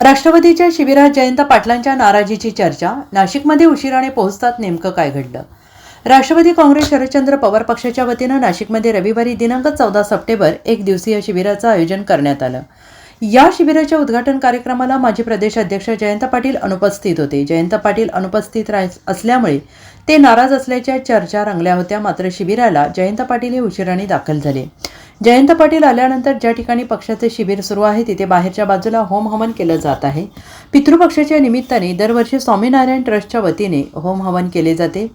राष्ट्रवादीच्या शिबिरात जयंत पाटलांच्या नाराजीची चर्चा. नाशिकमध्ये उशिराने पोहोचतात नेमकं काय घडलं? राष्ट्रवादी काँग्रेस शरदचंद्र पवार पक्षाच्या वतीनं नाशिकमध्ये रविवारी दिनांक चौदा सप्टेंबर एक दिवसीय शिबिराचं आयोजन करण्यात आलं. या शिबिराच्या उद्घाटन कार्यक्रमाला माजी प्रदेश अध्यक्ष जयंत पाटील अनुपस्थित होते. जयंत पाटील अनुपस्थित राह असल्यामुळे ते नाराज असल्याच्या चर्चा रंगल्या होत्या. मात्र शिबिराला जयंत पाटील हे उशिराने दाखल झाले. जयंत पाटील आल्यानंतर ज्या ठिकाणी पक्षाचे शिबिर सुरू आहे तिथे बाहेरच्या बाजूला होम हवन केलं जात आहे. पितृपक्षाच्या निमित्ताने दरवर्षी स्वामीनारायण ट्रस्टच्या वतीने होम हवन केले जाते.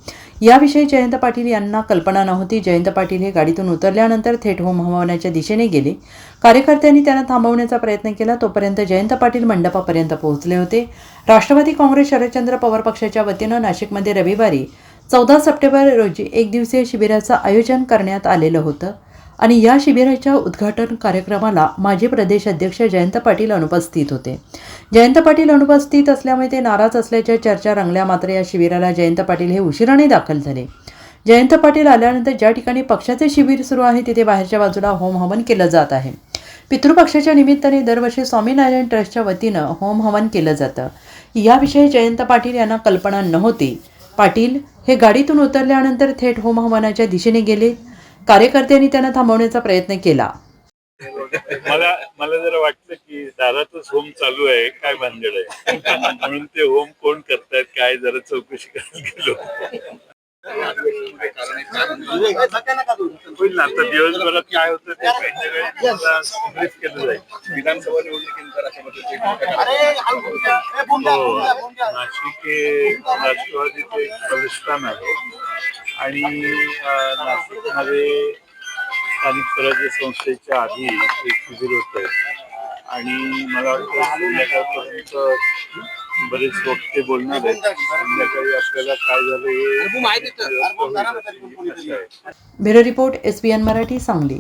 याविषयी जयंत पाटील यांना कल्पना नव्हती. जयंत पाटील हे गाडीतून उतरल्यानंतर थेट होम हवनाच्या दिशेने गेले. कार्यकर्त्यांनी त्यांना थांबवण्याचा प्रयत्न केला. तोपर्यंत जयंत पाटील मंडपापर्यंत पोहोचले होते. राष्ट्रवादी काँग्रेस शरदचंद्र पवार पक्षाच्या वतीनं नाशिकमध्ये रविवारी चौदा सप्टेंबर रोजी एक दिवसीय शिबिराचं आयोजन करण्यात आलेलं होतं. आणि या शिबिराच्या उद्घाटन कार्यक्रमाला माजी प्रदेश अध्यक्ष जयंत पाटील अनुपस्थित होते. जयंत पाटील अनुपस्थित असल्यामुळे ते नाराज असल्याच्या चर्चा रंगल्या मात्र या शिबिराला जयंत पाटील हे उशिराने दाखल झाले. जयंत पाटील आल्यानंतर ज्या ठिकाणी पक्षाचे शिबिर सुरू आहे तिथे बाहेरच्या बाजूला होम हवन केलं जात आहे. पितृपक्षाच्या निमित्ताने दरवर्षी स्वामीनारायण ट्रस्टच्या वतीनं होम हवन केलं जातं. याविषयी जयंत पाटील यांना कल्पना नव्हती. पाटील हे गाडीतून उतरल्यानंतर थेट होम हवनाच्या दिशेने गेले. कार्यकर्त्यांनी त्यांना थांबवण्याचा प्रयत्न केला. मला मला जरा वाटलं की दारातच होम चालू आहे काय भानगड आहे? म्हणून ते होम कोण करतायत काय जरा चौकशी करायला गेलो. होईल ना आता दिवसभरात काय होतं ते केलं जाईल. विधानसभा निवडणुकीनंतर अशा नाशिक हे राष्ट्रवादीचं एक बलिष्ठान आहे. आणि नाशिकमध्ये स्थानिक स्वराज्य संस्थेच्या आधी एक शिबिर होत. आणि मला वाटतं संध्याकाळपर्यंत बरेच वक्ते बोलणार आहेत. संध्याकाळी आपल्याला काय झालं हे bureau report S Marathi Sangli.